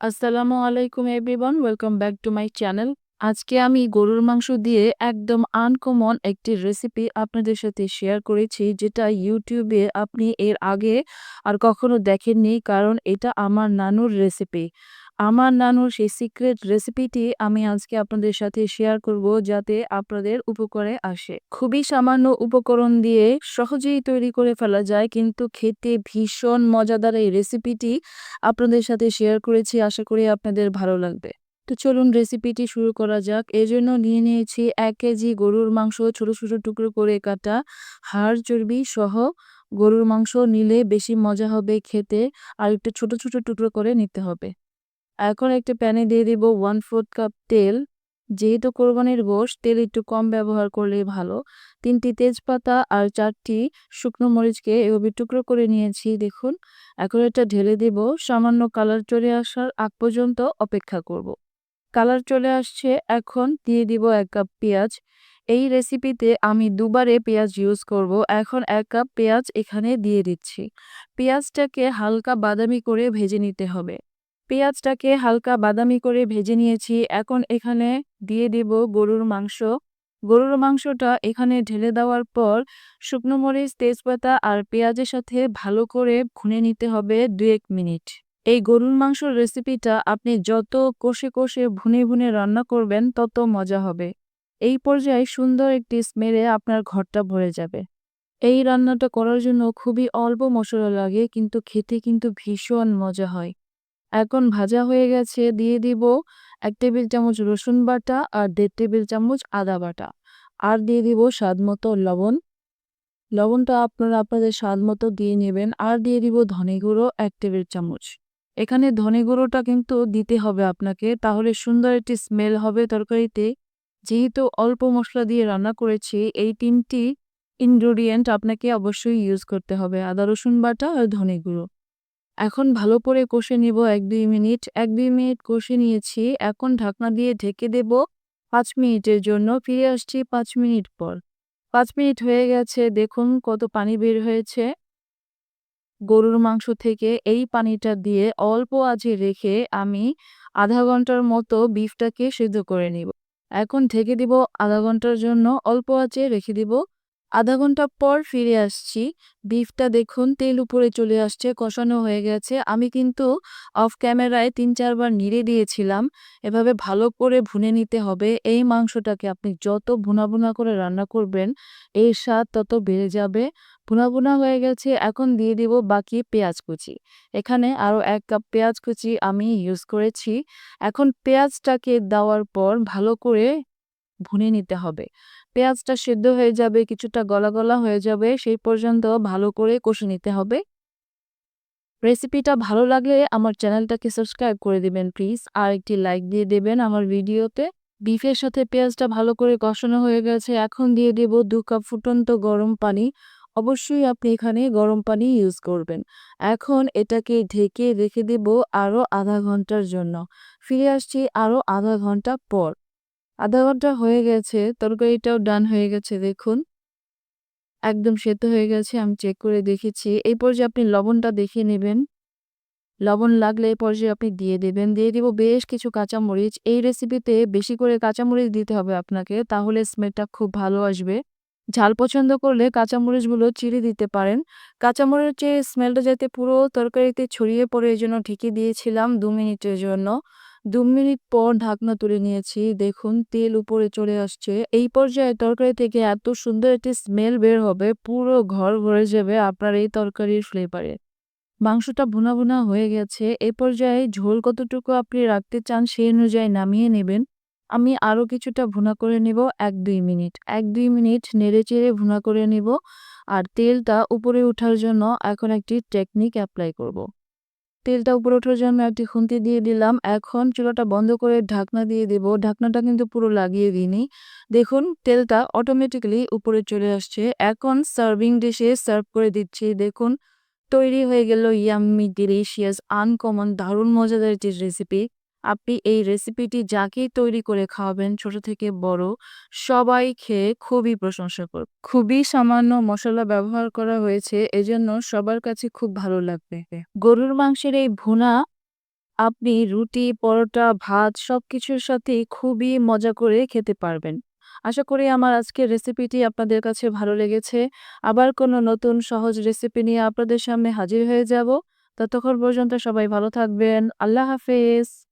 আসসালামু আলাইকুম everyone welcome back to my channel আজকে আমি গরুর মাংস দিয়ে একদম আনকমন একটি রেসিপি আপনাদের সাথে শেয়ার করেছি, যেটা ইউটিউবে আপনি এর আগে আর কখনো দেখেননি, কারণ এটা আমার নানুর রেসিপি আমার নানুর সেই সিক্রেট রেসিপিটি আমি আজকে আপনাদের সাথে শেয়ার করব যাতে আপনাদের উপকারে আসে। খুবই সামান্য উপকরণ দিয়ে সহজেই তৈরি করে ফেলা যায়, কিন্তু খেতে ভীষণ মজাদার এই রেসিপিটি আপনাদের সাথে শেয়ার করেছি, আশা করি আপনাদের ভালো লাগবে। তো চলুন রেসিপিটি শুরু করা যাক। এজন্য নিয়ে নিয়েছি এক কেজি গরুর মাংস, ছোট ছোট টুকরো করে কাটা। হাড়, চর্বি সহ গরুর মাংস নিলে বেশি মজা হবে খেতে, আর একটু ছোট ছোট টুকরো করে নিতে হবে। এখন একটা প্যানে দিয়ে দিব ওয়ান ফোর্থ কাপ তেল। যেহেতু কোরবানির গোশ, তেল একটু কম ব্যবহার করলে ভালো। তিনটি তেজপাতা আর চারটি শুকনো মরিচকে এভাবে টুকরো করে নিয়েছি, দেখুন। এখন এটা ঢেলে দেব। সামান্য কালার চলে আসার আগ পর্যন্ত অপেক্ষা করব। কালার চলে আসছে, এখন দিয়ে দিব এক কাপ পেঁয়াজ। এই রেসিপিতে আমি দুবারে পেঁয়াজ ইউজ করব। এখন এক কাপ পেঁয়াজ এখানে দিয়ে দিচ্ছি। পেঁয়াজটাকে হালকা বাদামি করে ভেজে নিতে হবে। পেঁয়াজটাকে হালকা বাদামি করে ভেজে নিয়েছি। এখন এখানে দিয়ে দেব গরুর মাংস। গরুর মাংসটা এখানে ঢেলে দেওয়ার পর শুকনো মরিচ, তেজপাতা আর পেঁয়াজের সাথে ভালো করে ভুনে নিতে হবে দু এক মিনিট। এই গরুর মাংসর রেসিপিটা আপনি যত কষে কষে ভুনে ভুনে রান্না করবেন, তত মজা হবে। এই পর্যায়ে সুন্দর একটি স্মেলে আপনার ঘরটা ভরে যাবে। এই রান্নাটা করার জন্য খুবই অল্প মশলা লাগে, কিন্তু খেতে কিন্তু ভীষণ মজা হয়। এখন ভাজা হয়ে গেছে, দিয়ে দিব এক টেবিল চামচ রসুন বাটা আর দেড় টেবিল চামচ আদা বাটা। আর দিয়ে দিব স্বাদ মতো লবণ। লবণটা আপনারা আপনাদের স্বাদ মতো দিয়ে নেবেন। আর দিয়ে দিব ধনে গুঁড়ো এক টেবিল চামচ। এখানে ধনে গুঁড়োটা কিন্তু দিতে হবে আপনাকে, তাহলে সুন্দর একটি স্মেল হবে তরকারিতে। যেহেতু অল্প মশলা দিয়ে রান্না করেছি, এই তিনটি ইনগ্রেডিয়েন্ট আপনাকে অবশ্যই ইউজ করতে হবে। আদা, রসুন বাটা আর ধনে গুঁড়ো। এখন ভালো করে কষে নিব এক দুই মিনিট। এক দুই মিনিট কষে নিয়েছি। এখন ঢাকনা দিয়ে ঢেকে দেব পাঁচ মিনিটের জন্য। ফিরে আসছি পাঁচ মিনিট পর। পাঁচ মিনিট হয়ে গেছে। দেখুন কত পানি বের হয়েছে। গরুর মাংস থেকে এই পানিটা দিয়ে অল্প আঁচে রেখে আমি আধা ঘণ্টার মতো বিফটাকে সিদ্ধ করে নিব। এখন ঢেকে দিব আধা ঘণ্টার জন্য অল্প আঁচে রেখে দিব। আধা ঘণ্টা পর ফিরে আসছি। বিফটা দেখুন তেল উপরে চলে আসছে, কষানো হয়ে গেছে। আমি কিন্তু অফ ক্যামেরায় তিন চারবার নিড়ে দিয়েছিলাম। এভাবে ভালো করে ভুনে নিতে হবে। এই মাংসটাকে আপনি যত ভুনা ভুনা করে রান্না করবেন, এর স্বাদ তত বেড়ে যাবে। ভুনা ভুনা হয়ে গেছে, এখন দিয়ে দিব বাকি পেঁয়াজ কুচি। এখানে আরও এক কাপ পেঁয়াজ কুচি আমি ইউজ করেছি। এখন পেঁয়াজটাকে দেওয়ার পর ভালো করে ভুনে নিতে হবে। পেঁয়াজটা সেদ্ধ হয়ে যাবে, কিছুটা গলা গলা হয়ে যাবে, সেই পর্যন্ত ভালো করে কষে নিতে হবে। রেসিপিটা ভালো লাগলে আমার চ্যানেলটাকে সাবস্ক্রাইব করে দেবেন, প্লিজ। আর একটি লাইক দিয়ে দেবেন আমার ভিডিওতে। বিফের সাথে পেঁয়াজটা ভালো করে কষানো হয়ে গেছে, এখন দিয়ে দেব দু কাপ ফুটন্ত গরম পানি। অবশ্যই আপনি এখানে গরম পানি ইউজ করবেন। এখন এটাকে ঢেকে রেখে দেব আরও আধা ঘণ্টার জন্য। ফিরে আসছি আরও আধা ঘণ্টা পর। আধা ঘণ্টা হয়ে গেছে, তরকারিটাও ডান হয়ে গেছে, দেখুন। একদম সেদ্ধ হয়ে গেছে, আমি চেক করে দেখেছি। এই পর্যায়ে আপনি লবণটা দেখে নেবেন। লবণ লাগলে এই পর্যায়ে আপনি দিয়ে দেবেন। দিয়ে দিব বেশ কিছু কাঁচামরিচ। এই রেসিপিতে বেশি করে কাঁচামরিচ দিতে হবে আপনাকে, তাহলে স্মেলটা খুব ভালো আসবে। ঝাল পছন্দ করলে কাঁচামরিচগুলো চিড়ে দিতে পারেন। কাঁচামরিচের স্মেলটা যাতে পুরো তরকারিতে ছড়িয়ে পড়ে, এই জন্য ঢেকে দিয়েছিলাম দু মিনিটের জন্য। দু মিনিট পর ঢাকনা তুলে নিয়েছি। দেখুন, তেল উপরে চলে আসছে। এই পর্যায়ে তরকারি থেকে এত সুন্দর একটি স্মেল বের হবে, পুরো ঘর ভরে যাবে আপনার এই তরকারির ফ্লেভারে মাংসটা ভুনা ভুনা হয়ে গেছে। এই পর্যায়ে ঝোল কতটুকু আপনি রাখতে চান সেই অনুযায়ী নামিয়ে নেবেন। আমি আরও কিছুটা ভুনা করে নেব, এক দুই মিনিট। এক দুই মিনিট নেড়ে চেড়ে ভুনা করে নেব। আর তেলটা উপরে ওঠার জন্য এখন একটি টেকনিক অ্যাপ্লাই করব। তেলটা উপরে ওঠার জন্য একটি খুন্তি দিয়ে দিলাম। এখন চুলাটা বন্ধ করে ঢাকনা দিয়ে দেব। ঢাকনাটা কিন্তু পুরো লাগিয়ে দিইনি। দেখুন, তেলটা অটোমেটিক্যালি উপরে চলে আসছে। এখন সার্ভিং ডিশে সার্ভ করে দিচ্ছি। দেখুন, তৈরি হয়ে গেল ইয়াম্মি ডিলিশিয়াস আনকমন দারুণ, মজাদার একটি রেসিপি আপনি এই রেসিপিটি যাকেই তৈরি করে খাওয়াবেন ছোট থেকে বড় সবাই খেয়ে খুবই প্রশংসা করবে খুবই সামান্য মশলা ব্যবহার করা হয়েছে এজন্য সবার কাছে খুব ভালো লাগবে গরুর মাংসের এই ভুনা আপনি রুটি, পরোটা, ভাত সব কিছুর সাথেই খুবই মজা করে খেতে পারবেন। আশা করি আমার আজকের রেসিপিটি আপনাদের কাছে ভালো লেগেছে। আবার কোনো নতুন সহজ রেসিপি নিয়ে আপনাদের সামনে হাজির হয়ে যাব। ততক্ষণ পর্যন্ত সবাই ভালো থাকবেন। আল্লাহ হাফেজ।